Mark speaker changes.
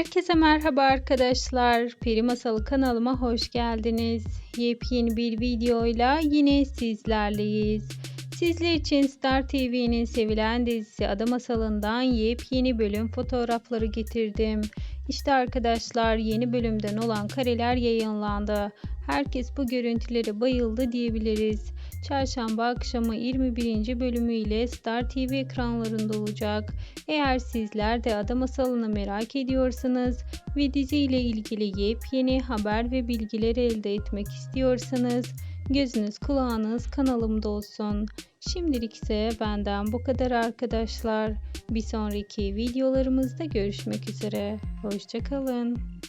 Speaker 1: Herkese merhaba arkadaşlar. Peri Masalı kanalıma hoş geldiniz. Yepyeni bir videoyla yine sizlerleyiz. Sizler için Star TV'nin sevilen dizisi Ada Masalı'ndan yepyeni bölüm fotoğrafları getirdim. İşte arkadaşlar yeni bölümden olan kareler yayınlandı. Herkes bu görüntülere bayıldı diyebiliriz. Çarşamba akşamı 21. bölümüyle Star TV ekranlarında olacak. Eğer sizler de Ada Masalı'nı merak ediyorsanız ve dizi ile ilgili yepyeni haber ve bilgiler elde etmek istiyorsanız gözünüz kulağınız kanalımda olsun. Şimdilik ise benden bu kadar arkadaşlar. Bir sonraki videolarımızda görüşmek üzere. Hoşçakalın.